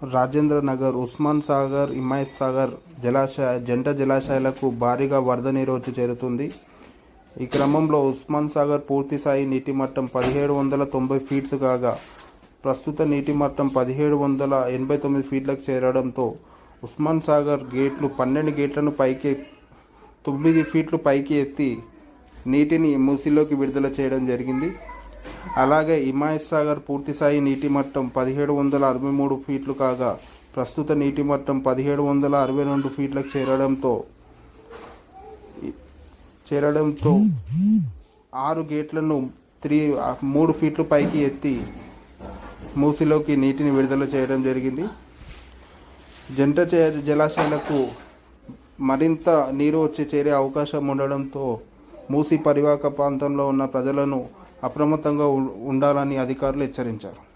రాజేంద్ర నగర్ ఉస్మాన్ సాగర్ ఇమాయత్ సాగర్ జలాశయ జంట జలాశయాలకు భారీగా వరద నీరు వచ్చి చేరుతుంది. ఈ క్రమంలో ఉస్మాన్ సాగర్ పూర్తి స్థాయి నీటి మట్టం పదిహేడు వందల తొంభై ఫీట్స్ కాగా ప్రస్తుత నీటి మట్టం పదిహేడు వందల ఎనభై తొమ్మిది ఫీట్లకు చేరడంతో ఉస్మాన్ సాగర్ గేట్లు పన్నెండు గేట్లను పైకి తొమ్మిది ఫీట్లు పైకి ఎత్తి నీటిని మూసిలోకి విడుదల చేయడం జరిగింది. అలాగే హిమాయత్ సాగర్ పూర్తి స్థాయి నీటి మట్టం పదిహేడు వందల అరవై మూడు ఫీట్లు కాగా ప్రస్తుత నీటి మట్టం పదిహేడు వందల అరవై రెండు ఫీట్లకు చేరడంతో చేరడంతో ఆరు గేట్లను త్రీ మూడు ఫీట్లు పైకి ఎత్తి మూసిలోకి నీటిని విడుదల చేయడం జరిగింది. జంట జలాశయాలకు మరింత నీరు వచ్చి చేరే అవకాశం ఉండడంతో మూసి పరివాహక ప్రాంతంలో ఉన్న ప్రజలను అప్రమత్తంగా ఉండాలని అధికారులు హెచ్చరించారు.